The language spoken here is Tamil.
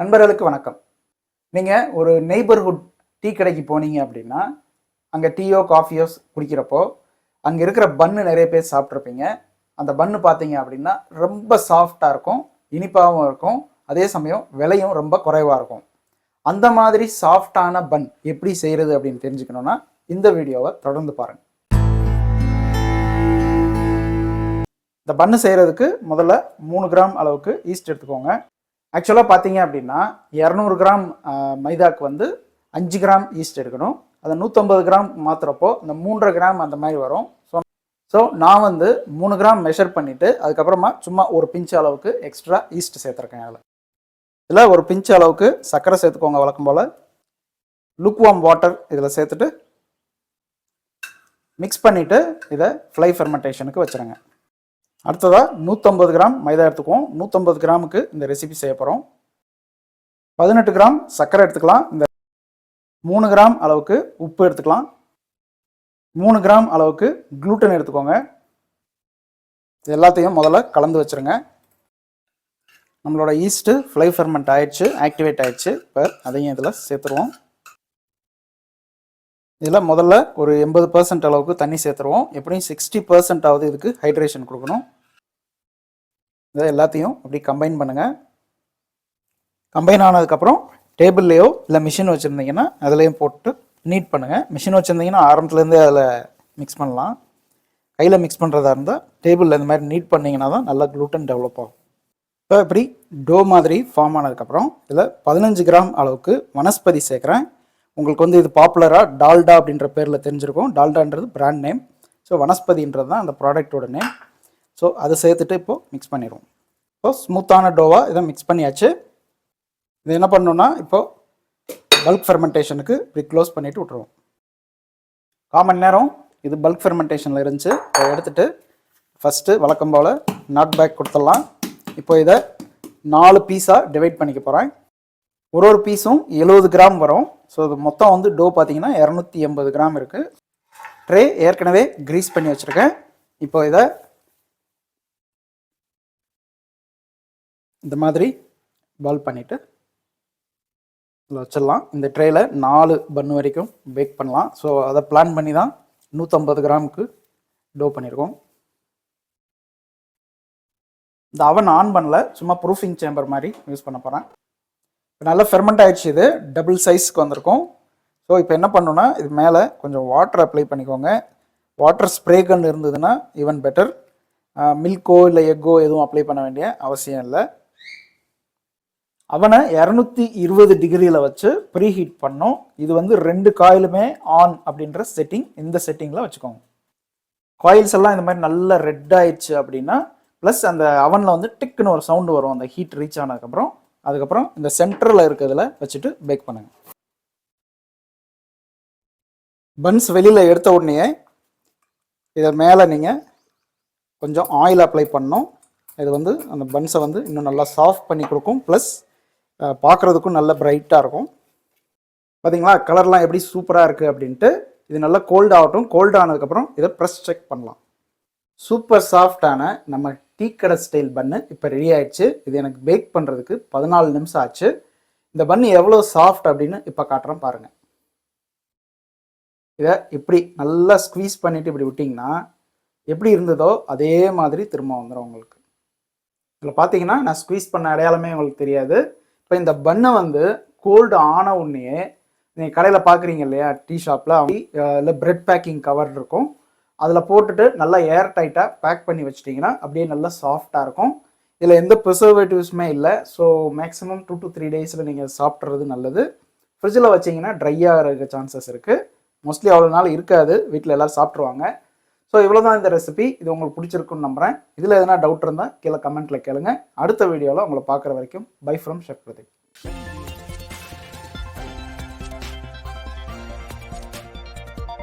நண்பர்களுக்கு வணக்கம். நீங்கள் ஒரு நெய்பர்ஹுட் டீ கடைக்கு போனீங்க அப்படின்னா அங்கே டீயோ காஃபியோ குடிக்கிறப்போ அங்கே இருக்கிற பன்னு நிறைய பேர் சாப்பிட்ருப்பீங்க அந்த பன்னு பார்த்தீங்க அப்படின்னா ரொம்ப சாஃப்டாக இருக்கும் இனிப்பாகவும் இருக்கும் அதே சமயம் விலையும் ரொம்ப குறைவாக இருக்கும். அந்த மாதிரி சாஃப்டான பன் எப்படி செய்கிறது அப்படின்னு தெரிஞ்சுக்கணுன்னா இந்த வீடியோவை தொடர்ந்து பாருங்கள் இந்த பன்னு செய்கிறதுக்கு முதல்ல மூணு கிராம் அளவுக்கு ஈஸ்ட் எடுத்துக்கோங்க. ஆக்சுவலாக பார்த்தீங்க அப்படின்னா இரநூறு கிராம் மைதாக்கு வந்து அஞ்சு கிராம் ஈஸ்ட் எடுக்கணும். அதை நூற்றம்பது கிராம் மாத்துறப்போ இந்த மூன்றரை கிராம் அந்த மாதிரி வரும். ஸோ ஸோ நான் வந்து மூணு கிராம் மெஷர் பண்ணிவிட்டு அதுக்கப்புறமா சும்மா ஒரு பிஞ்ச் அளவுக்கு எக்ஸ்ட்ரா ஈஸ்ட் சேர்த்துருக்கேன் அதில். இதில் ஒரு பிஞ்ச் அளவுக்கு சர்க்கரை சேர்த்துக்கோங்க வழக்கம் போல். லுக்வாம் வாட்டர் இதில் சேர்த்துட்டு மிக்ஸ் பண்ணிவிட்டு இதை ஃப்ளை ஃபெர்மெண்டேஷனுக்கு வச்சுருங்க. அடுத்ததாக நூற்றம்பது கிராம் மைதா எடுத்துக்குவோம். நூற்றம்பது கிராமுக்கு இந்த ரெசிபி செய்ய போகிறோம் பதினெட்டு கிராம் சர்க்கரை எடுத்துக்கலாம். இந்த மூணு கிராம் அளவுக்கு உப்பு எடுத்துக்கலாம். மூணு கிராம் அளவுக்கு குளூட்டன் எடுத்துக்கோங்க. இது எல்லாத்தையும் முதல்ல கலந்து வச்சுருங்க. நம்மளோட ஈஸ்ட்டு ஃப்ளை ஃபெர்மெண்ட் ஆயிடுச்சு ஆக்டிவேட் ஆயிடுச்சு. இப்போ அதையும் இதில் சேர்த்துருவோம். இதில் முதல்ல ஒரு எண்பது பர்சன்ட் அளவுக்கு தண்ணி சேர்த்துருவோம். எப்படியும் சிக்ஸ்டி பர்சன்ட் ஆகுது இதுக்கு ஹைட்ரேஷன் கொடுக்கணும். இதை எல்லாத்தையும் அப்படி கம்பைன் பண்ணுங்கள் கம்பைன் ஆனதுக்கப்புறம் டேபிள்லேயோ இல்லை மிஷின் வச்சுருந்தீங்கன்னா அதுலேயும் போட்டு நீட் பண்ணுங்கள் மிஷின் வச்சுருந்தீங்கன்னா ஆரம்பத்துலேருந்தே அதில் மிக்ஸ் பண்ணலாம். கையில் மிக்ஸ் பண்ணுறதா இருந்தால் டேபிளில் இந்த மாதிரி நீட் பண்ணிங்கன்னா தான் நல்லா க்ளூட்டன் டெவலப் ஆகும். இப்போ இப்படி டோ மாதிரி ஃபார்ம் ஆனதுக்கப்புறம் இதில் பதினஞ்சு கிராம் அளவுக்கு வனஸ்பதி சேர்க்குறேன். உங்களுக்கு வந்து இது பாப்புலராக டால்டா அப்படின்ற பேரில் தெரிஞ்சிருக்கும். டால்டான்றது பிராண்ட் நேம் ஸோ வனஸ்பதின்றது தான் அந்த ப்ராடக்ட்டோட நேம் ஸோ அதை சேர்த்துட்டு இப்போது மிக்ஸ் பண்ணிடுவோம். இப்போ ஸ்மூத்தான டோவாக இதை மிக்ஸ் பண்ணியாச்சு. இது என்ன பண்ணணும்னா இப்போது பல்க் ஃபெர்மெண்டேஷனுக்கு இப்படி க்ளோஸ் பண்ணிவிட்டு விட்ருவோம் கால் மணி நேரம் இது பல்க் ஃபெர்மெண்டேஷனில் இருந்துச்சு. இதை எடுத்துகிட்டு ஃபஸ்ட்டு வழக்கம் போல் நாட் பேக் கொடுத்துடலாம். இப்போ இதை நாலு பீஸாக டிவைட் பண்ணிக்க போகிறேன் ஒரு ஒரு பீஸும் எழுபது கிராம் வரும். ஸோ இது மொத்தம் வந்து டோ பார்த்தீங்கன்னா இரநூத்தி எண்பது கிராம் இருக்குது ட்ரே ஏற்கனவே க்ரீஸ் பண்ணி வச்சுருக்கேன். இப்போ இதை இந்த மாதிரி பால் பண்ணிவிட்டு இதில் வச்சிடலாம். இந்த ட்ரேயில் நாலு பன் வரைக்கும் பேக் பண்ணலாம். ஸோ அதை பிளான் பண்ணி தான் நூற்றம்பது கிராமுக்கு டோ பண்ணியிருக்கோம். இந்த அவன் ஆன் பண்ணல. சும்மா ப்ரூஃபிங் சேம்பர் மாதிரி யூஸ் பண்ண போகிறேன் இப்போ நல்லா ஃபெர்மெண்ட் ஆகிடுச்சு இது. டபுள் சைஸ்க்கு வந்திருக்கும். ஸோ இப்போ என்ன பண்ணணும்னா இது மேலே கொஞ்சம் வாட்டர் அப்ளை பண்ணிக்கோங்க. வாட்டர் ஸ்ப்ரே கன் இருந்ததுன்னா ஈவன் பெட்டர் மில்கோ இல்லை எக்கோ எதுவும் அப்ளை பண்ண வேண்டிய அவசியம் இல்லை. அவனை இரநூத்தி இருபது டிகிரியில் வச்சு ப்ரீ ஹீட் பண்ணோம். இது வந்து ரெண்டு காயிலுமே ஆன் அப்படின்ற செட்டிங் இந்த செட்டிங்கில் வச்சுக்கோங்க. காயில்ஸ் எல்லாம் இந்த மாதிரி நல்லா ரெட் ஆயிடுச்சு அப்படின்னா ப்ளஸ் அந்த அவனில் வந்து டிக்குன்னு ஒரு சவுண்டு வரும். அந்த ஹீட் ரீச் ஆனதுக்கப்புறம் அதுக்கப்புறம் இந்த சென்டரில் இருக்கிறதுல வச்சுட்டு பேக் பண்ணுங்க. பன்ஸ் வெளியில் எடுத்த உடனே இதை மேலே நீங்கள் கொஞ்சம் ஆயில் அப்ளை பண்ணணும். இது வந்து அந்த பன்ஸை வந்து இன்னும் நல்லா சாஃப்ட் பண்ணி கொடுக்கும். ப்ளஸ் பார்க்குறதுக்கும் நல்ல பிரைட்டாக இருக்கும். பார்த்தீங்களா கலர்லாம் எப்படி சூப்பராக இருக்குது அப்படின்ட்டு இது நல்லா கோல்ட் ஆகட்டும். கோல்ட் ஆனதுக்கப்புறம் இதை ப்ரெஸ் செக் பண்ணலாம். சூப்பர் சாஃப்டான நம்ம டீ கடை ஸ்டைல் பன்னு இப்போ ரெடி ஆயிடுச்சு. இது எனக்கு பேக் பண்ணுறதுக்கு பதினாலு நிமிஷம் ஆச்சு. இந்த பன்னு எவ்வளோ சாஃப்ட் அப்படின்னு இப்போ காட்டுறேன் பாருங்கள் இதை இப்படி நல்லா ஸ்க்வீஸ் பண்ணிவிட்டு இப்படி விட்டிங்கன்னா எப்படி இருந்ததோ அதே மாதிரி திரும்ப வந்துடும் உங்களுக்கு. இதில் பார்த்தீங்கன்னா நான் ஸ்க்வீஸ் பண்ண அடையாளமே உங்களுக்கு தெரியாது. இப்போ இந்த பன்னை வந்து கோல்டு ஆன உடனே நீங்கள் கடையில் பார்க்குறீங்க இல்லையா டீ ஷாப்பில் இல்லை பிரெட் பேக்கிங் கவர் இருக்கும். அதில் போட்டுட்டு நல்லா ஏர் டைட்டாக பேக் பண்ணி வச்சிட்டிங்கன்னா அப்படியே நல்லா சாஃப்டாக இருக்கும். இதில் எந்த ப்ரிசர்வேட்டிவ்ஸுமே இல்லை. So maximum two to three டேஸில் நீங்கள் சாப்பிட்றது நல்லது. ஃப்ரிட்ஜில் வச்சிங்கன்னா ட்ரையாக இருக்க சான்சஸ் இருக்குது மோஸ்ட்லி அவ்வளோ நாள் இருக்காது. வீட்டில் எல்லோரும் சாப்பிட்ருவாங்க ஸோ இவ்வளோ தான் இந்த ரெசிபி இது உங்களுக்கு பிடிச்சிருக்குன்னு நம்புகிறேன் இதில் எதனா டவுட் இருந்தால் கீழே கமெண்ட்டில் கேளுங்க. அடுத்த வீடியோவில் உங்களை பார்க்குற வரைக்கும் பை ஃப்ரம் ஷெஃப் பிரதீப்